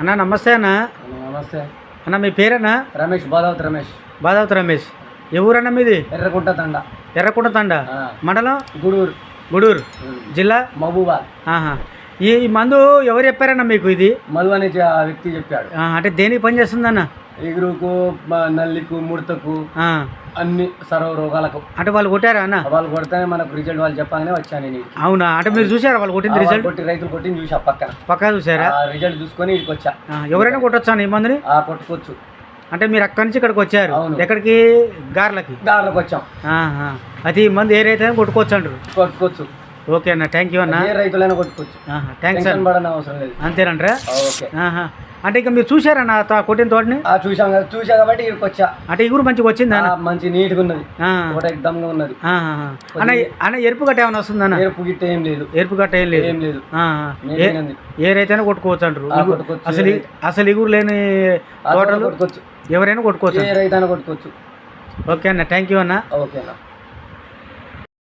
అన్న నమస్తే అన్న. నమస్తే. అన్న మీ పేరన్నా? రమేష్ బాదావత్ రమేష్. బాదావతి రమేష్. ఏ ఊరన్న మీది? ఎర్రకుంట తండ. ఎర్రకుంట తండ. మండలం? గూడూరు. గుడూరు. జిల్లా? మహబూబాద్. ఆహా. ఈ మందు ఎవరు చెప్పారన్న మీకు ఇది? మధు అనే వ్యక్తి చెప్పాడు. అంటే దేనికి పని చేస్తుందన్న ఎగురుకు నల్లికు ముడతకు అన్ని సర్వ రోగాలకు అంటే వాళ్ళు కొట్టారా అన్న? వాళ్ళు కొడితేనే మనకు రిజల్ట్ వాళ్ళు చెప్పగానే వచ్చాను నేను. అవునా? అంటే మీరు చూసారా వాళ్ళు కొట్టింది రిజల్ట్ కొట్టి రైతులు కొట్టి చూసా పక్కన. పక్కా చూసారా? రిజల్ట్ చూసుకొని ఇక్కడికి వచ్చా. ఎవరైనా కొట్టొచ్చా ఈ మందుని? ఆ కొట్టుకోవచ్చు. అంటే మీరు అక్కడి నుంచి ఇక్కడికి వచ్చారు. అవును. ఎక్కడికి? గార్లకి? దారిలోకి వచ్చాం. అది ఈ మందు ఏ రైతు కొట్టుకోవచ్చు అంటారు. కొట్టుకోవచ్చు. ఓకే అన్న థ్యాంక్ యూ అన్న. ఏ రైతులైనా కొట్టుకోవచ్చు. థ్యాంక్స్ పడని అవసరం లేదు. అంతేనంటారా? ఓకే. అంటే ఇక మీరు చూసారన్న తా- కొట్టిన తోటని? ఆ చూసాం కదా. చూసా కాబట్టి ఇక్కడికి వచ్చా. అంటే ఊరు మంచిగా వచ్చిందా ఆ, మంచి నీట్గా ఉన్నది. ఆ. ఒకటి ఎగ్దమ్గా ఉన్నది. ఆహా. అన్న అన్న ఎరుపు గట్ట ఏమైనా వస్తుందన్న ఎరుపు గిట్ట ఏం లేదు. ఎరుపు గట్ట ఏం లేదు. ఏం లేదు. ఆహా. ఏ నీట్గానే ఉంది. ఏ రైతైనా కొట్టుకోవచ్చు అంటారు. ఆ, కొట్టుకోవచ్చు. అసలు అసలు ఇగురు లేని ఆ తోట తోటలు కొట్టుకోవచ్చు. ఎవరైనా కొట్టుకోవచ్చు ఏ రైతైనా కొట్టుకోవచ్చు. ఓకే అన్న థ్యాంక్ యూ అన్న. ఓకేనా